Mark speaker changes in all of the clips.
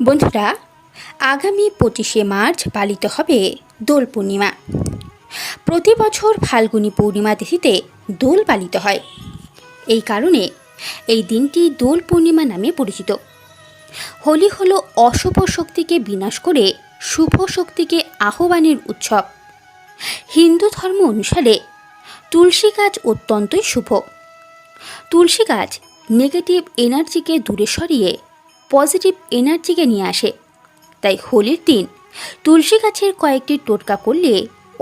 Speaker 1: বন্ধুরা, আগামী পঁচিশে মার্চ পালিত হবে দোল পূর্ণিমা। প্রতি বছর ফাল্গুনী পূর্ণিমা তিথিতে দোল পালিত হয়। এই কারণে এই দিনটি দোল পূর্ণিমা নামে পরিচিত। হোলি হলো অশুভ শক্তিকে বিনাশ করে শুভ শক্তিকে আহ্বানের উৎসব। হিন্দু ধর্ম অনুসারে তুলসী গাছ অত্যন্তই শুভ। তুলসী গাছ নেগেটিভ এনার্জিকে দূরে সরিয়ে পজিটিভ এনার্জিকে নিয়ে আসে। তাই হোলির দিন তুলসী গাছের কয়েকটি টোটকা করলে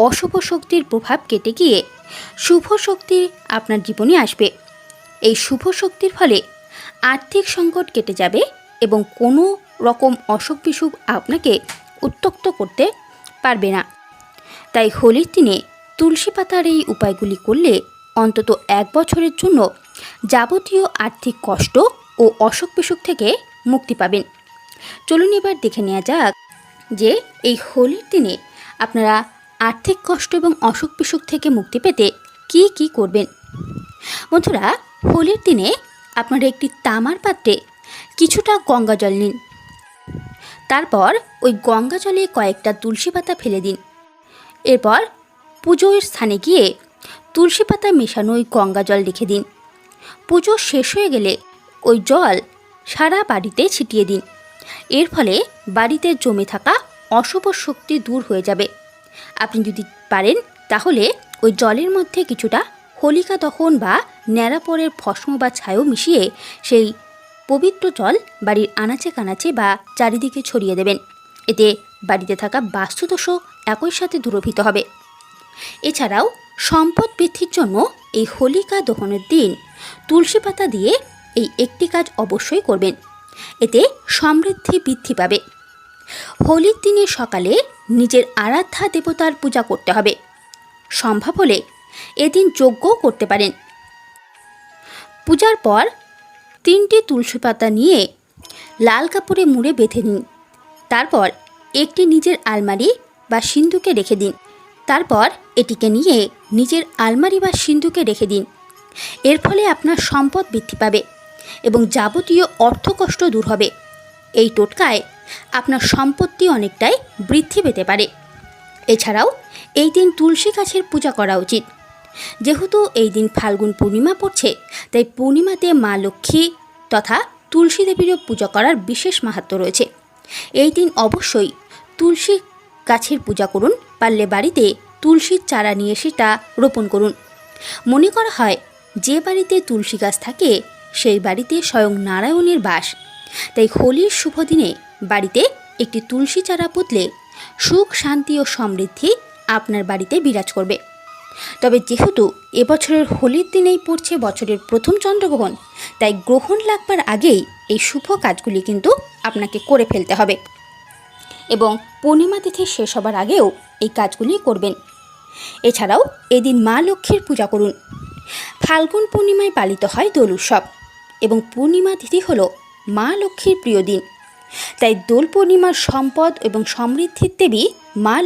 Speaker 1: অশুভ শক্তির প্রভাব কেটে গিয়ে শুভ শক্তি আপনার জীবনে আসবে। এই শুভ শক্তির ফলে আর্থিক সংকট কেটে যাবে এবং কোনো রকম অসুখ বিসুখ আপনাকে উত্তক্ত করতে পারবে না। তাই হোলির দিনে তুলসী পাতার এই উপায়গুলি করলে অন্তত এক বছরের জন্য যাবতীয় আর্থিক কষ্ট ও অসুখ বিসুখ থেকে মুক্তি পাবেন। চলুন এবার দেখে নেওয়া যাক যে এই হোলির দিনে আপনারা আর্থিক কষ্ট এবং অসুখ বিসুখ থেকে মুক্তি পেতে কি কি করবেন। বন্ধুরা, হোলির দিনে আপনারা একটি তামার পাত্রে কিছুটা গঙ্গা জল নিন। তারপর ওই গঙ্গা জলে কয়েকটা তুলসী পাতা ফেলে দিন। এরপর পুজোর স্থানে গিয়ে তুলসী পাতা মেশানো ওই গঙ্গা জল রেখে দিন। পুজো শেষ হয়ে গেলে ওই জল সারা বাড়িতে ছিটিয়ে দিন। এর ফলে বাড়িতে জমে থাকা অশুভ শক্তি দূর হয়ে যাবে। আপনি যদি পারেন, তাহলে ওই জলের মধ্যে কিছুটা হোলিকা দহন বা ন্যাড়াপরের ভস্ম বা ছায়ও মিশিয়ে সেই পবিত্র জল বাড়ির আনাচে কানাচে বা চারিদিকে ছড়িয়ে দেবেন। এতে বাড়িতে থাকা বাস্তুদোষও একই সাথে দূরভূত হবে। এছাড়াও সম্পদ বৃদ্ধির জন্য এই হোলিকা দহনের দিন তুলসী পাতা দিয়ে এই একটি কাজ অবশ্যই করবেন। এতে সমৃদ্ধি বৃদ্ধি পাবে। হোলির দিনে সকালে নিজের আরাধ্যা দেবতার পূজা করতে হবে। সম্ভব হলে এদিন যজ্ঞও করতে পারেন। পূজার পর তিনটি তুলসী পাতা নিয়ে লাল কাপড়ে মুড়ে বেঁধে নিন। তারপর একটি নিজের আলমারি বা সিন্ধুকে রেখে দিন। তারপর এটিকে নিয়ে নিজের আলমারি বা সিন্ধুকে রেখে দিন। এর ফলে আপনার সম্পদ বৃদ্ধি পাবে। এবং যাবতীয় অর্থকষ্ট দূর হবে। এই টোটকায় আপনার সম্পত্তি অনেকটাই বৃদ্ধি পেতে পারে। এছাড়াও এই দিন তুলসী গাছের পূজা করা উচিত। যেহেতু এই দিন ফাল্গুন পূর্ণিমা পড়ছে, তাই পূর্ণিমাতে মা লক্ষ্মী তথা তুলসী দেবীরও পূজা করার বিশেষ মাহাত্ম্য রয়েছে। এই দিন অবশ্যই তুলসী গাছের পূজা করুন, পারলে বাড়িতে তুলসীর চারা নিয়ে সেটা রোপণ করুন। মনে করা হয়, যে বাড়িতে তুলসী গাছ থাকে সেই বাড়িতে স্বয়ং নারায়ণের বাস। তাই হোলির শুভ দিনে বাড়িতে একটি তুলসী চারা পুতলে সুখ, শান্তি ও সমৃদ্ধি আপনার বাড়িতে বিরাজ করবে। তবে যেহেতু এবছরের হোলির দিনেই পড়ছে বছরের প্রথম চন্দ্রগ্রহণ, তাই গ্রহণ লাগবার আগেই এই শুভ কাজগুলি কিন্তু আপনাকে করে ফেলতে হবে। এবং পূর্ণিমা তিথি শেষ হবার আগেও এই কাজগুলি করবেন। এছাড়াও এদিন মা লক্ষ্মীর পূজা করুন। ফাল্গুন পূর্ণিমায় পালিত হয় দোল উৎসব। এবং পূর্ণিমা তিথি হল মা লক্ষ্মীর প্রিয় দিন। তাই দোল পূর্ণিমার সম্পদ এবং সমৃদ্ধির দেবী মা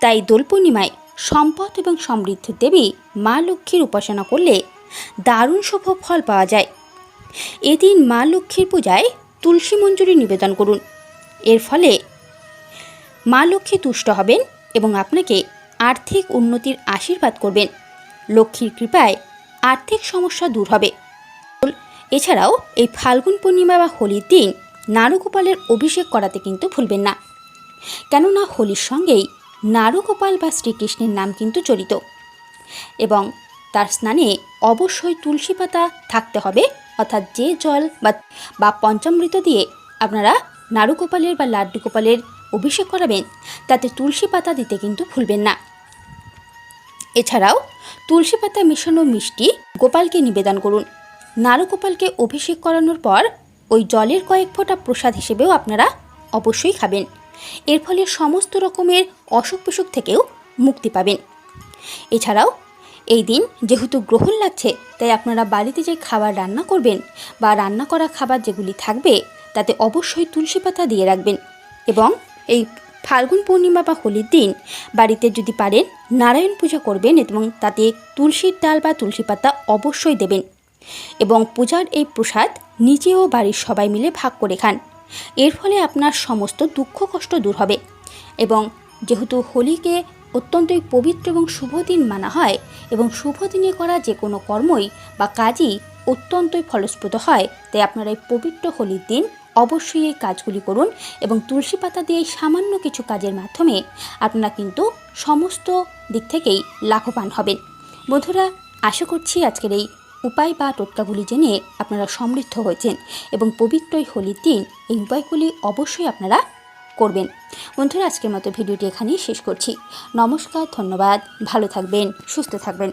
Speaker 1: তাই দোল পূর্ণিমায় সম্পদ এবং সমৃদ্ধির দেবী মা লক্ষ্মীর উপাসনা করলে দারুণ শুভ ফল পাওয়া যায়। এদিন মা লক্ষ্মীর পূজায় তুলসী মঞ্জুরি নিবেদন করুন। এর ফলে মা লক্ষ্মী তুষ্ট হবেন এবং আপনাকে আর্থিক উন্নতির আশীর্বাদ করবেন। লক্ষ্মীর কৃপায় আর্থিক সমস্যা দূর হবে। এছাড়াও এই ফাল্গুন পূর্ণিমা বা হোলির দিন নারুগোপালের অভিষেক করাতে কিন্তু ভুলবেন না। কেননা হোলির সঙ্গেই নারুগোপাল বা শ্রীকৃষ্ণের নাম কিন্তু জড়িত। এবং তার স্নানে অবশ্যই তুলসী পাতা থাকতে হবে, অর্থাৎ যে জল বা পঞ্চামৃত দিয়ে আপনারা নারুগোপালের বা লাড্ডু গোপালের অভিষেক করাবেন, তাতে তুলসী পাতা দিতে কিন্তু ভুলবেন না। এছাড়াও তুলসী পাতা মেশানো মিষ্টি গোপালকে নিবেদন করুন। নারুগোপালকে অভিষেক করানোর পর ওই জলের কয়েক ফোঁটা প্রসাদ হিসেবেও আপনারা অবশ্যই খাবেন। এর ফলে সমস্ত রকমের অসুখ বিসুখ থেকেও মুক্তি পাবেন। এছাড়াও, এই দিন যেহেতু গ্রহণ লাগছে, তাই আপনারা বাড়িতে যে খাবার রান্না করবেন বা রান্না করা খাবার যেগুলি থাকবে, তাতে অবশ্যই তুলসী পাতা দিয়ে রাখবেন এবং এই ফাল্গুন পূর্ণিমা বা হোলির দিন বাড়িতে যদি পারেন, নারায়ণ পূজা করবেন এবং তাতে তুলসীর ডাল বা তুলসী পাতা অবশ্যই দেবেন। এবং পূজার এই প্রসাদ নিজে ও বাড়ির সবাই মিলে ভাগ করে খান। এর ফলে আপনার সমস্ত দুঃখ কষ্ট দূর হবে এবং যেহেতু হোলিকে অত্যন্তই পবিত্র এবং শুভ দিন মানা হয় এবং শুভ দিনে করা যে কোনো কর্মই বা কাজই অত্যন্তই ফলপ্রদ হয়, তাই আপনারা এই পবিত্র হোলির দিন অবশ্যই এই কাজগুলি করুন এবং তুলসী পাতা দিয়ে সামান্য কিছু কাজের মাধ্যমে আপনারা কিন্তু সমস্ত দিক থেকেই লাভবান হবেন। বন্ধুরা, আশা করছি আজকের এই উপায় বা টোটকাগুলি জেনে আপনারা সমৃদ্ধ হয়েছেন এবং পবিত্র হোলির দিন এই উপায়গুলি অবশ্যই আপনারা করবেন। বন্ধুরা, আজকের মতো ভিডিওটি এখানেই শেষ করছি। নমস্কার, ধন্যবাদ। ভালো থাকবেন, সুস্থ থাকবেন।